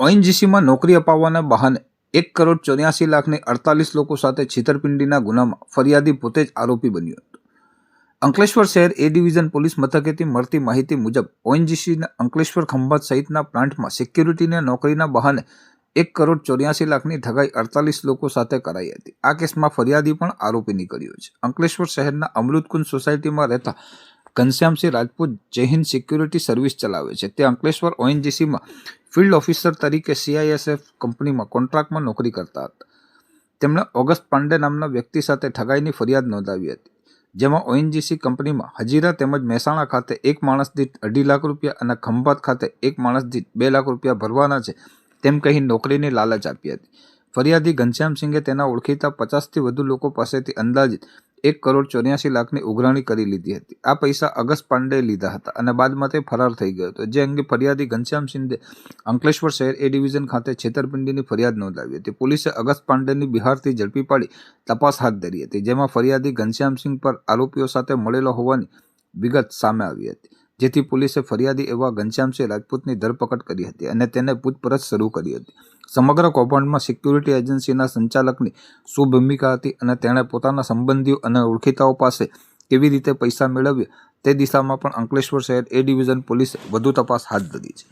ઓએનજીસીમાં નોકરી અપાવવાના બહાને એક કરોડ ચોર્યાસી લાખની અડતાલીસ લોકો સાથે છેતરપિંડીના ગુનામાં ફરિયાદી પોતે જ આરોપી બન્યો હતો. અંકલેશ્વર શહેર એ ડિવિઝન પોલીસ મથકેથી મળતી માહિતી મુજબ, ઓએનજીસીના અંકલેશ્વર ખંભાત સહિતના પ્લાન્ટમાં સિક્યુરિટીના નોકરીના બહાને એક કરોડ ચોર્યાસી લાખની ઠગાઈ અડતાલીસ લોકો સાથે કરાઈ હતી. આ કેસમાં ફરિયાદી પણ આરોપી નીકળ્યો છે. અંકલેશ્વર શહેરના અમૃતકુંજ સોસાયટીમાં રહેતા ઘનશ્યામસિંહ રાજપૂત જૈહિન સિક્યુરિટી સર્વિસ ચલાવે છે. તે અંકલેશ્વર ઓએનજીસીમાં ફિલ્ડ ઓફિસર તરીકે સીઆઈએસએફ કંપનીમાં કોન્ટ્રાક્ટમાં નોકરી કરતા હતા. તેમણે ઓગસ્ટ પાંડે નામના વ્યક્તિ સાથે ઠગાઈની ફરિયાદ નોંધાવી હતી, જેમાં ઓએનજીસી કંપનીમાં હજીરા તેમજ મહેસાણા ખાતે એક માણસ દીઠ અઢી લાખ રૂપિયા અને ખંભાત ખાતે એક માણસ દીઠ બે લાખ રૂપિયા ભરવાના છે, તેમ કહી નોકરીની લાલચ આપી હતી. ફરિયાદી ઘનશ્યામસિંહે તેના ઓળખીતા પચાસથી વધુ લોકો પાસેથી અંદાજિત એક કરોડ ચોર્યાસી લાખની ઉઘરાણી કરી લીધી હતી. આ પૈસા અગસ્ત પાંડે લીધા હતા અને બાદમાં તે ફરાર થઈ ગયો હતો. જે અંગે ફરિયાદી ઘનશ્યામ ઘનશ્યામસિંહે અંકલેશ્વર શહેર એ ડિવિઝન ખાતે છેતરપિંડીની ફરિયાદ નોંધાવી હતી. પોલીસે અગસ્ત પાંડેની બિહારથી ઝડપી પાડી તપાસ હાથ ધરી હતી, જેમાં ફરિયાદી ઘનશ્યામસિંહ પર આરોપીઓ સાથે મળેલો હોવાની વિગત સામે આવી હતી, જેથી પોલીસે ફરિયાદી એવા ઘનશ્યામસિંહ રાજપૂતની ધરપકડ કરી હતી અને તેને પૂછપરછ શરૂ કરી હતી. સમગ્ર કૌભાંડમાં સિક્યુરિટી એજન્સીના સંચાલકની શું ભૂમિકા હતી અને તેણે પોતાના સંબંધીઓ અને ઓળખીતાઓ પાસે કેવી રીતે પૈસા મેળવ્યા તે દિશામાં પણ અંકલેશ્વર શહેર એ ડિવિઝન પોલીસે વધુ તપાસ હાથ ધરી છે.